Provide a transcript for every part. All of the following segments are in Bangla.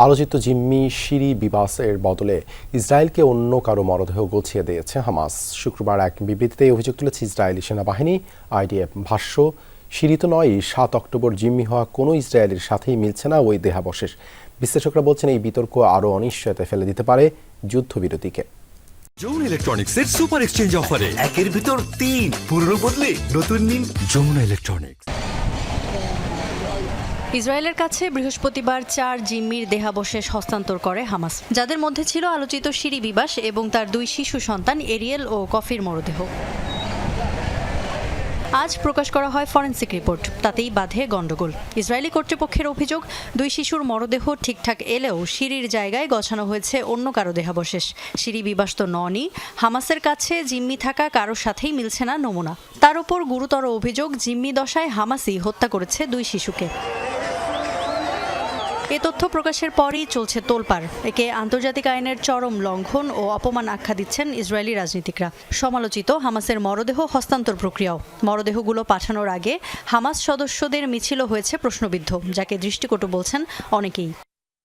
আলোচিত জিম্মি সিরি বিবাসের বদলে ইসরায়েলকে অন্য কারও মরদেহ গছিয়ে দিয়েছে হামাস। শুক্রবার এক বিবৃতিতে অভিযোগ তুলেছে ইসরায়েলি সেনাবাহিনী। আইডিএফ ভাষ্য সিরি তো নয় সাত অক্টোবর জিম্মি হওয়া কোনো ইসরায়েলের সাথেই মিলছে না ওই দেহাবশেষ। বিশ্লেষকরা বলছেন এই বিতর্ক আরও অনিশ্চয়তা ফেলে দিতে পারে যুদ্ধবিরতিকে। যমুনা ইলেকট্রনিক্সের সুপার এক্সচেঞ্জ অফারে একের ভিতর তিন পুরনো বদলে নতুন নিন। যমুনা ইলেকট্রনিক্স ইসরায়েলের কাছে বৃহস্পতিবার চার জিম্মির দেহাবশেষ হস্তান্তর করে হামাস, যাদের মধ্যে ছিল আলোচিত সিরি বিবাস এবং তার দুই শিশু সন্তান এরিয়েল ও কফির মরদেহ। আজ প্রকাশ করা হয় ফরেন্সিক রিপোর্ট, তাতেই বাধে গণ্ডগোল। ইসরায়েলি কর্তৃপক্ষের অভিযোগ, দুই শিশুর মরদেহ ঠিকঠাক এলেও সিঁড়ির জায়গায় গছানো হয়েছে অন্য কারও দেহাবশেষ। সিঁড়ি বিবাস তো ননই, হামাসের কাছে জিম্মি থাকা কারোর সাথেই মিলছে না নমুনা। তার উপর গুরুতর অভিযোগ, জিম্মি দশায় হামাসই হত্যা করেছে দুই শিশুকে। এ তথ্য প্রকাশের পরই চলছে তোলপাড়। একে আন্তর্জাতিক আইনের চরম লঙ্ঘন ও অপমান আখ্যা দিচ্ছেন ইসরায়েলি রাজনীতিকরা। সমালোচিত হামাসের মরদেহ হস্তান্তর প্রক্রিয়াও। মরদেহগুলো পাঠানোর আগে হামাস সদস্যদের মিছিলও হয়েছে প্রশ্নবিদ্ধ, যাকে দৃষ্টিকটু বলছেন অনেকেই।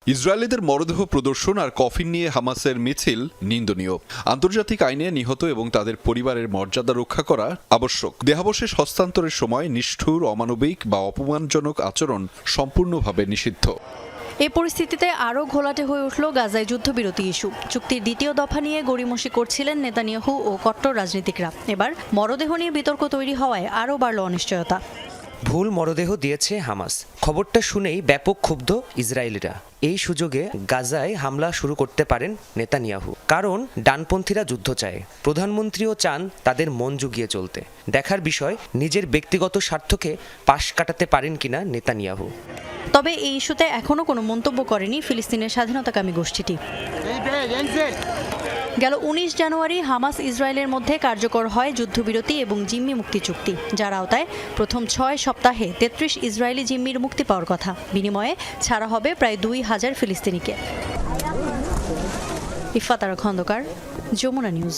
ইসরায়েলিদের মরদেহ প্রদর্শন আর কফিন নিয়ে হামাসের মিছিল নিন্দনীয়। আন্তর্জাতিক আইনে নিহত এবং তাদের পরিবারের মর্যাদা রক্ষা করা আবশ্যক। দেহাবশেষ হস্তান্তরের সময় নিষ্ঠুর, অমানবিক বা অপমানজনক আচরণ সম্পূর্ণভাবে নিষিদ্ধ। এ পরিস্থিতিতে আরও ঘোলাটে হয়ে উঠল গাজায় যুদ্ধবিরতি ইস্যু। চুক্তির দ্বিতীয় দফা নিয়ে গড়িমসি করছিলেন নেতানিয়াহু ও কট্টর রাজনীতিকরা। এবার মরদেহ নিয়ে বিতর্ক তৈরি হওয়ায় আরও বাড়ল অনিশ্চয়তা। ভুল মরদেহ দিয়েছে হামাস। খবরটা শুনেই ব্যাপক ক্ষুব্ধ ইসরায়েলিরা। এই সুযোগে গাজায় হামলা শুরু করতে পারেন নেতানিয়াহু। কারণ ডানপন্থীরা যুদ্ধ চায়। প্রধানমন্ত্রীও চান তাদের মন জুগিয়ে চলতে। দেখার বিষয়, নিজের ব্যক্তিগত স্বার্থকে পাশ কাটাতে পারেন কিনা নেতানিয়াহু। তবে এই ইস্যুতে এখনও কোনো মন্তব্য করেনি ফিলিস্তিনের স্বাধীনতাকামী গোষ্ঠীটি। গেল উনিশ জানুয়ারি হামাস ইসরায়েলের মধ্যে কার্যকর হয় যুদ্ধবিরতি এবং জিম্মি মুক্তি চুক্তি, যার আওতায় প্রথম ছয় সপ্তাহে তেত্রিশ ইসরায়েলি জিম্মির মুক্তি পাওয়ার কথা। বিনিময়ে ছাড়া হবে প্রায় দুই হাজার ফিলিস্তিনিকে। ইফাতারা খন্দকার, যমুনা নিউজ।